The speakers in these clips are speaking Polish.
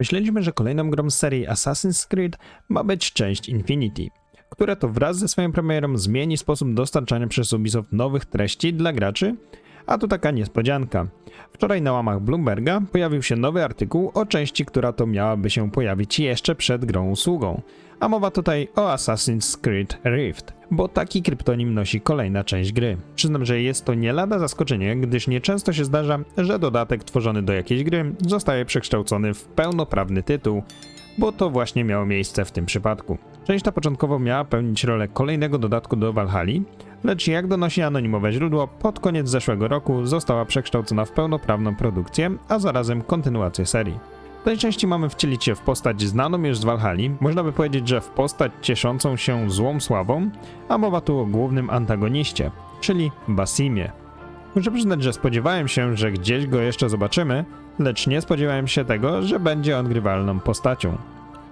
Myśleliśmy, że kolejną grą z serii Assassin's Creed ma być część Infinity, która to wraz ze swoją premierą zmieni sposób dostarczania przez Ubisoft nowych treści dla graczy, a tu taka niespodzianka. Wczoraj na łamach Bloomberga pojawił się nowy artykuł o części, która to miałaby się pojawić jeszcze przed grą usługą. A mowa tutaj o Assassin's Creed Rift, bo taki kryptonim nosi kolejna część gry. Przyznam, że jest to nie lada zaskoczenie, gdyż nieczęsto się zdarza, że dodatek tworzony do jakiejś gry zostaje przekształcony w pełnoprawny tytuł, bo to właśnie miało miejsce w tym przypadku. Część ta początkowo miała pełnić rolę kolejnego dodatku do Valhalla, lecz jak donosi anonimowe źródło, pod koniec zeszłego roku została przekształcona w pełnoprawną produkcję, a zarazem kontynuację serii. W tej części mamy wcielić się w postać znaną już z Valhalla, można by powiedzieć, że w postać cieszącą się złą sławą, a mowa tu o głównym antagoniście, czyli Basimie. Muszę przyznać, że spodziewałem się, że gdzieś go jeszcze zobaczymy, lecz nie spodziewałem się tego, że będzie on grywalną postacią.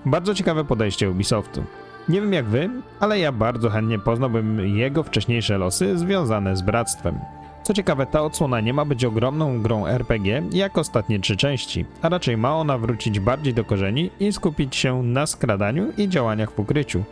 Bardzo ciekawe podejście Ubisoftu. Nie wiem jak wy, ale ja bardzo chętnie poznałbym jego wcześniejsze losy związane z bractwem. Co ciekawe, ta odsłona nie ma być ogromną grą RPG jak ostatnie trzy części, a raczej ma ona wrócić bardziej do korzeni i skupić się na skradaniu i działaniach w ukryciu.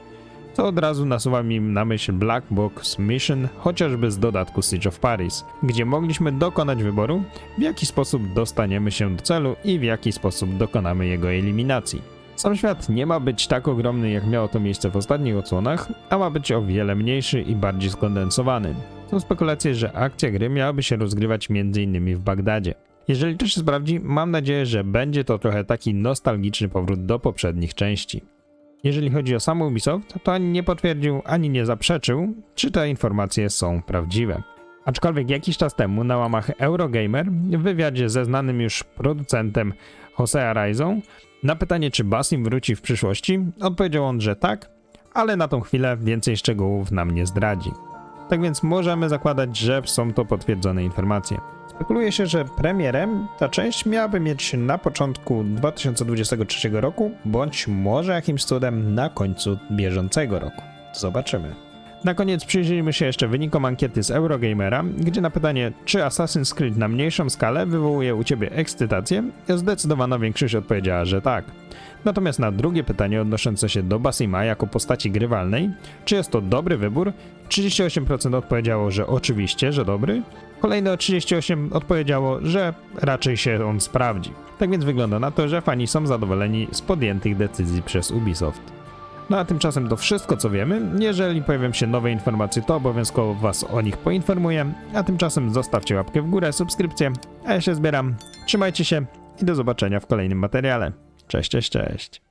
Co od razu nasuwa mi na myśl Black Box Mission, chociażby z dodatku Siege of Paris, gdzie mogliśmy dokonać wyboru, w jaki sposób dostaniemy się do celu i w jaki sposób dokonamy jego eliminacji. Sam świat nie ma być tak ogromny, jak miało to miejsce w ostatnich odsłonach, a ma być o wiele mniejszy i bardziej skondensowany. Są spekulacje, że akcja gry miałaby się rozgrywać m.in. w Bagdadzie. Jeżeli to się sprawdzi, mam nadzieję, że będzie to trochę taki nostalgiczny powrót do poprzednich części. Jeżeli chodzi o sam Ubisoft, to ani nie potwierdził, ani nie zaprzeczył, czy te informacje są prawdziwe. Aczkolwiek jakiś czas temu na łamach Eurogamer w wywiadzie ze znanym już producentem Jose Araizą na pytanie, czy Basim wróci w przyszłości, odpowiedział on, że tak, ale na tą chwilę więcej szczegółów nam nie zdradzi. Tak więc możemy zakładać, że są to potwierdzone informacje. Spekuluje się, że premierem ta część miałaby mieć na początku 2023 roku, bądź może jakimś cudem na końcu bieżącego roku. Zobaczymy. Na koniec przyjrzyjmy się jeszcze wynikom ankiety z Eurogamera, gdzie na pytanie, czy Assassin's Creed na mniejszą skalę wywołuje u Ciebie ekscytację, zdecydowana większość odpowiedziała, że tak. Natomiast na drugie pytanie odnoszące się do Basima jako postaci grywalnej, czy jest to dobry wybór, 38% odpowiedziało, że oczywiście, że dobry, kolejne 38% odpowiedziało, że raczej się on sprawdzi. Tak więc wygląda na to, że fani są zadowoleni z podjętych decyzji przez Ubisoft. No a tymczasem to wszystko co wiemy. Jeżeli pojawią się nowe informacje, to obowiązkowo Was o nich poinformuję. A tymczasem zostawcie łapkę w górę, subskrypcję, a ja się zbieram. Trzymajcie się i do zobaczenia w kolejnym materiale. Cześć, cześć, cześć.